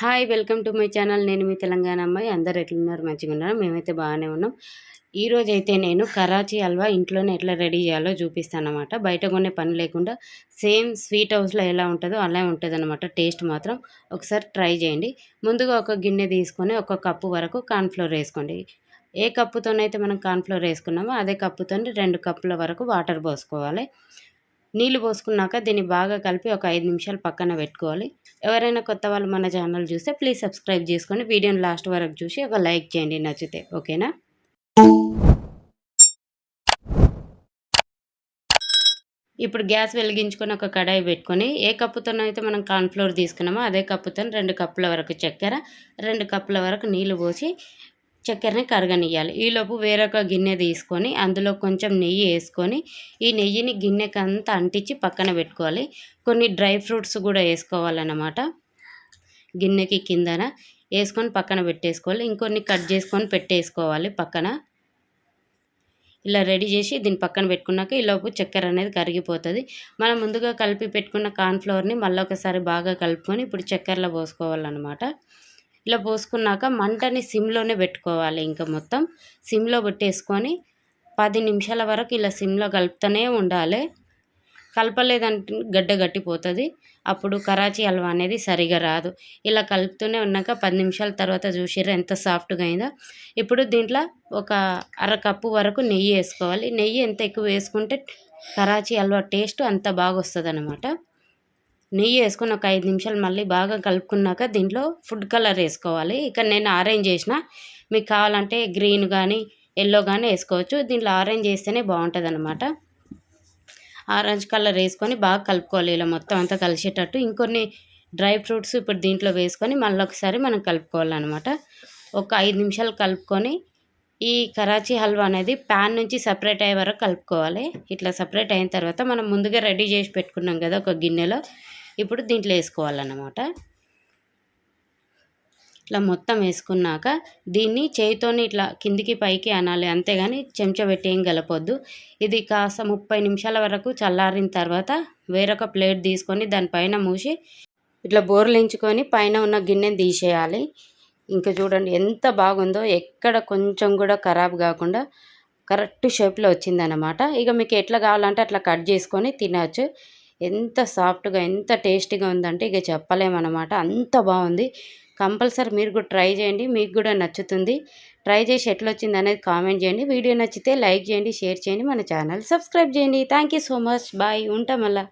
Hi welcome to my channel. నేను మీ తెలంగాణ అమ్మాయి. అందరు ఎట్లున్నారు? మంచిగా ఉన్నారు? మేమైతే బాగానే ఉన్నాం. ఈరోజు అయితే నేను కరాచీ హల్వా ఇంట్లోనే ఎట్లా రెడీ చేయాలో చూపిస్తాను అనమాట బయట కొనే పని లేకుండా సేమ్ స్వీట్ హౌస్లో ఎలా ఉంటుందో అలా ఉంటుంది అనమాట టేస్ట్ మాత్రం ఒకసారి ట్రై చేయండి. ముందుగా ఒక గిన్నె తీసుకొని ఒక కప్పు వరకు కార్న్ఫ్లోర్ వేసుకోండి. ఏ కప్పుతోనైతే మనం కార్న్ఫ్లోర్ వేసుకున్నామో అదే కప్పుతో రెండు కప్పుల వరకు వాటర్ పోసుకోవాలి. నీళ్ళు పోసుకున్నాక దీన్ని బాగా కలిపి ఒక ఐదు నిమిషాలు పక్కన పెట్టుకోవాలి. ఎవరైనా కొత్త వాళ్ళు మన ఛానల్ చూస్తే ప్లీజ్ సబ్స్క్రైబ్ చేసుకొని వీడియోని లాస్ట్ వరకు చూసి ఒక లైక్ చేయండి నచ్చితే. ఓకేనా? ఇప్పుడు గ్యాస్ వెలిగించుకొని ఒక కడాయి పెట్టుకొని ఏ కప్పుతోనైతే మనం కార్న్ఫ్లోర్ తీసుకున్నామో అదే కప్పుతో రెండు కప్పుల వరకు చక్కెర రెండు కప్పుల వరకు నీళ్ళు పోసి చక్కెరని కరగనియాలి ఈలోపు వేరొక గిన్నె తీసుకొని అందులో కొంచెం నెయ్యి వేసుకొని ఈ నెయ్యిని గిన్నెకంతా అంటించి పక్కన పెట్టుకోవాలి. కొన్ని డ్రై ఫ్రూట్స్ కూడా వేసుకోవాలన్నమాట. గిన్నెకి కిందన వేసుకొని పక్కన పెట్టేసుకోవాలి. ఇంకొన్ని కట్ చేసుకొని పెట్టేసుకోవాలి పక్కన. ఇలా రెడీ చేసి దీన్ని పక్కన పెట్టుకున్నాక ఈలోపు చక్కెర అనేది కరిగిపోతుంది. మనం ముందుగా కలిపి పెట్టుకున్న కార్న్ఫ్లవర్ని మళ్ళీ ఒకసారి బాగా కలుపుకొని ఇప్పుడు చక్కెరలో పోసుకోవాలన్నమాట. ఇట్లా పోసుకున్నాక మంటని సిమ్లోనే పెట్టుకోవాలి ఇంకా మొత్తం. సిమ్లో పెట్టేసుకొని పది నిమిషాల వరకు ఇలా సిమ్లో కలుపుతూనే ఉండాలి. కలపలేదంటే గడ్డ గట్టిపోతుంది. అప్పుడు కరాచీ హల్వా అనేది సరిగా రాదు. ఇలా కలుపుతూనే ఉన్నాక పది నిమిషాల తర్వాత చూసిర్రు ఎంత సాఫ్ట్గా అయిందో. ఇప్పుడు దీంట్లో ఒక అర కప్పు వరకు నెయ్యి వేసుకోవాలి. నెయ్యి ఎంత ఎక్కువ వేసుకుంటే కరాచీ హల్వా టేస్ట్ అంత బాగా వస్తుంది అనమాట నెయ్యి వేసుకొని ఒక ఐదు నిమిషాలు మళ్ళీ బాగా కలుపుకున్నాక దీంట్లో ఫుడ్ కలర్ వేసుకోవాలి. ఇక్కడ నేను ఆరెంజ్ చేసిన. మీకు కావాలంటే గ్రీన్ కానీ ఎల్లో కానీ వేసుకోవచ్చు. దీంట్లో ఆరెంజ్ వేస్తేనే బాగుంటుంది అనమాట ఆరెంజ్ కలర్ వేసుకొని బాగా కలుపుకోవాలి. ఇలా మొత్తం అంతా కలిసేటట్టు. ఇంకొన్ని డ్రై ఫ్రూట్స్ ఇప్పుడు దీంట్లో వేసుకొని మళ్ళీ ఒకసారి మనం కలుపుకోవాలన్నమాట. ఒక ఐదు నిమిషాలు కలుపుకొని ఈ కరాచీ హల్వా అనేది ప్యాన్ నుంచి సపరేట్ అయ్యే వరకు కలుపుకోవాలి. ఇట్లా సపరేట్ అయిన తర్వాత మనం ముందుగా రెడీ చేసి పెట్టుకున్నాం కదా ఒక గిన్నెలో. ఇప్పుడు దీంట్లో వేసుకోవాలన్నమాట. ఇట్లా మొత్తం వేసుకున్నాక దీన్ని చేయితోని ఇట్లా కిందికి పైకి అనాలి. అంతేగాని చెంచా పెట్టి ఏం కలపొద్దు ఇది కాస్త ముప్పై నిమిషాల వరకు చల్లారిన తర్వాత వేరొక ప్లేట్ తీసుకొని దానిపైన మూసి ఇట్లా బోర్లించుకొని పైన ఉన్న గిన్నెని తీసేయాలి. ఇంకా చూడండి ఎంత బాగుందో. ఎక్కడ కొంచెం కూడా ఖరాబ్ కాకుండా కరెక్ట్ షేప్లో వచ్చిందనమాట ఇక మీకు ఎట్లా కావాలంటే అట్లా కట్ చేసుకొని తినవచ్చు ఎంత సాఫ్ట్గా ఎంత టేస్టీగా ఉందంటే ఇక చెప్పలేమన్నమాట. అంత బాగుంది. కంపల్సరీ మీరు కూడా ట్రై చేయండి. మీకు కూడా నచ్చుతుంది. ట్రై చేసి ఎట్లా వచ్చింది అనేది కామెంట్ చేయండి. వీడియో నచ్చితే లైక్ చేయండి షేర్ చేయండి. మన ఛానల్ సబ్స్క్రైబ్ చేయండి. Thank you so much. Bye. ఉంటాం మళ్ళీ.